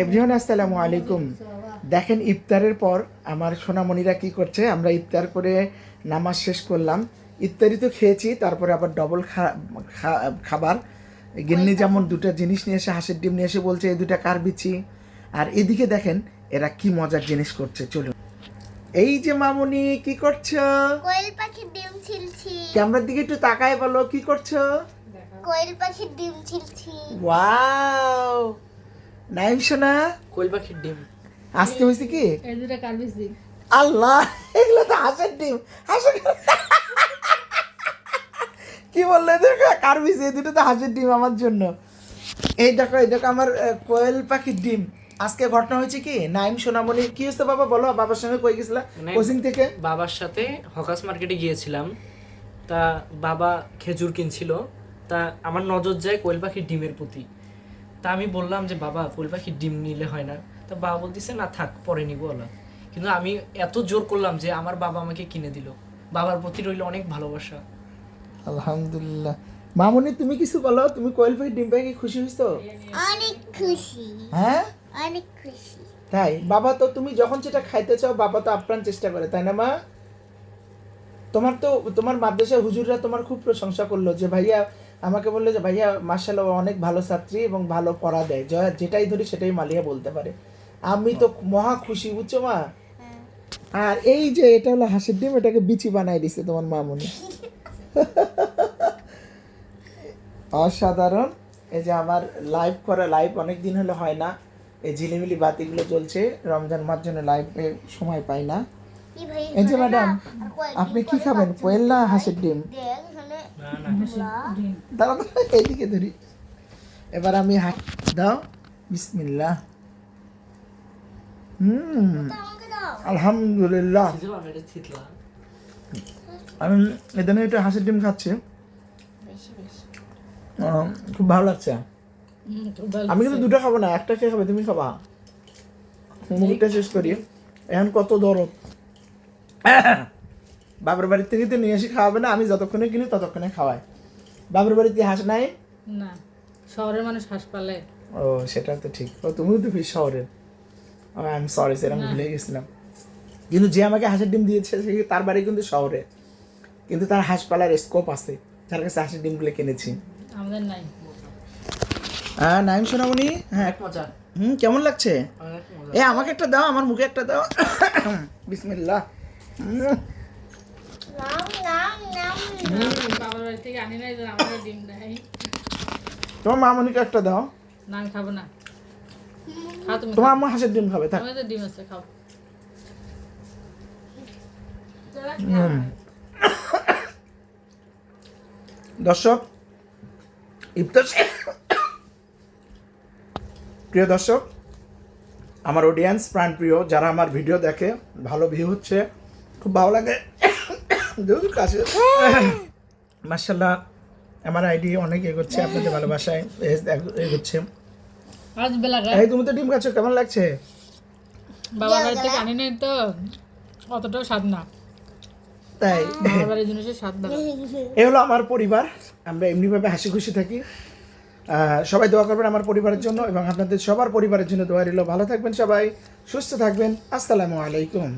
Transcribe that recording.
Everyone আসসালামু আলাইকুম। দেখেন ইফতারের পর আমার সোনামণিরা কি করছে আমরা ইফতার করে নামাজ শেষ করলাম। ইফতারি তো খেয়েছি তারপরে আবার ডবল খাবার। গিন্নি যেমন দুটো জিনিস নিয়ে এসে হাঁসের ডিম নিয়ে এসে বলছে এই দুটা কার বিচি? আর এদিকে দেখেন এরা কি মজার জিনিস করছে চলুন। এই যে মামুনি কি করছ? কোয়েল পাখির ডিম ছিলছি। ক্যামেরার দিকে একটু তাকায় বলো কি করছ? কোয়েল পাখির ডিম ছিলছি। ওয়াও! নাইম সোনা কোয়েল পাখির ডিম। আজকে হয়েছে কি? এই দুটা কার্বিস দিই। আল্লাহ এগুলো তো হাঁসের ডিম। হাঁসের কি বলল এদের কার বিছে এই দুটো তো হাঁসের ডিম আমার জন্য। এই দেখো এই দেখো আমার কোয়েল পাখির ডিম। আজকে ঘটনা হয়েছে কি? নাইম সোনামণি কি হয়েছে বাবা বলো? বাবার সঙ্গে কই গেছিলা? কোচিং থেকে? বাবার সাথে হকাস মার্কেটে গিয়েছিলাম। তা বাবা খেজুর কিনছিল। তা আমার নজর যায় কোয়েল পাখির ডিমের প্রতি। তা আমি বললাম যে বাবা কোয়েল পাখির ডিম নিলে হয় না। তা বাবা বলতেছে না থাক পরে নিবো ওলা কিন্তু আমি এত জোর করলাম যে আমার বাবা আমাকে কিনে দিল। বাবার প্রতি রইল অনেক ভালোবাসা। আলহামদুলিল্লাহ। মামনি তুমি কিছু বলো? তুমি কোয়েল পাখির ডিম পেয়ে কি খুশি হয়েছো অনেক খুশি। হ্যাঁ? অনেক খুশি। তাই? বাবা তো তুমি যখন যেটা খাইতে চাও বাবা তো আপ্রাণ চেষ্টা করে তাই না মা? তোমার তো তোমার মাদ্রাসা হুজুররা তোমার খুব প্রশংসা করল যে ভাইয়া আমাকে বলল যে ভাইয়া মার্শাল্লাহ অনেক ভালো ছাত্রী এবং ভালো পড়া দেয়। য- যেটাই ধরি সেটাই মালিয়া বলতে পারে। আমি তো মহা খুশি বুঝছ মা? আর এই যে এটা হলো হাঁসের ডিম এটাকে বিচি বানাই দিছে তোমার মামুনি। অসাধারণ। এই যে আমার লাইভ করা লাইভ অনেক দিন হলে হয় না। এই ঝিলিমিলি বাতিগুলো চলছে রমজান মার জন্য লাইভে সময় পাই না। এই যে ম্যাডাম আপনি কি খাবেন? কোয়েল না হাঁসের ডিম। ধরি এবার আমি হাত দাও বিসমিল্লাহ হুম আলহামদুলিল্লাহ এটা। আমি এখানে একটু হাঁসের ডিম খাচ্ছি খুব ভালো লাগছে আমি কিন্তু দুটো খাব না একটা খেয়ে খাবে তুমি খাবা মুখটা শেষ করি এখন কত দরদ বাবার বাড়ি থেকে তো নিয়ে এসে খাওয়াবে না আমি যতক্ষণে কিনি ততক্ষণে খাওয়াই। বাবার বাড়িতে হাঁস নাই? না শহরের মানুষ হাঁস পালে। ও সেটা তো ঠিক। ও তুমিও তো ফিস শহরের। আই এম সরি স্যার আমি ভুলে গেছিলাম। কিন্তু যে আমাকে হাঁসের ডিম দিয়েছে সে তার বাড়ি কিন্তু শহরে। কিন্তু তার হাঁস পালার স্কোপ আছে। যার কাছে হাঁসের ডিমগুলো কিনেছি। আমাদের নাই। হ্যাঁ নাইম সোনামণি? হ্যাঁ। অনেক মজা। হুম কেমন লাগছে? এ আমাকে একটা দাও আমার মুখে একটা দাও। বিসমিল্লাহ। বাবার বাড়ি থেকে আনি নাই আমাদের ডিম দেয়। তোমার মামনিকে একটা দাও। না আমি খাব না। খাও তুমি তোমার আম্মা হাঁসের ডিম খাবে থাক। আমাদের ডিম আছে খাও। দর্শক ইফতার প্রিয় দর্শক আমার অডিয়েন্স প্রাণপ্রিয় যারা আমার ভিডিও দেখে ভালো ভিউ হচ্ছে খুব ভালো লাগে। দূর কাছে মার্শাল্লাহ আমার আইডি অনেক এগোচ্ছে আপনাদের ভালোবাসায় এগোচ্ছে। এই তুমি তো ডিম খাচ্ছ কেমন লাগছে? বাবার বাড়ি থেকে আনি নাই তো অতটাও স্বাদ না। তাই? বাড়ির জিনিসের স্বাদ ভালো এ হলো আমার পরিবার আমরা এমনিভাবে হাসি খুশি থাকি সবাই দোয়া করবেন আমার পরিবারের জন্য এবং আপনাদের সবার পরিবারের জন্য দোয়া রইল। ভালো থাকবেন সবাই সুস্থ থাকবেন। আসসালামু আলাইকুম।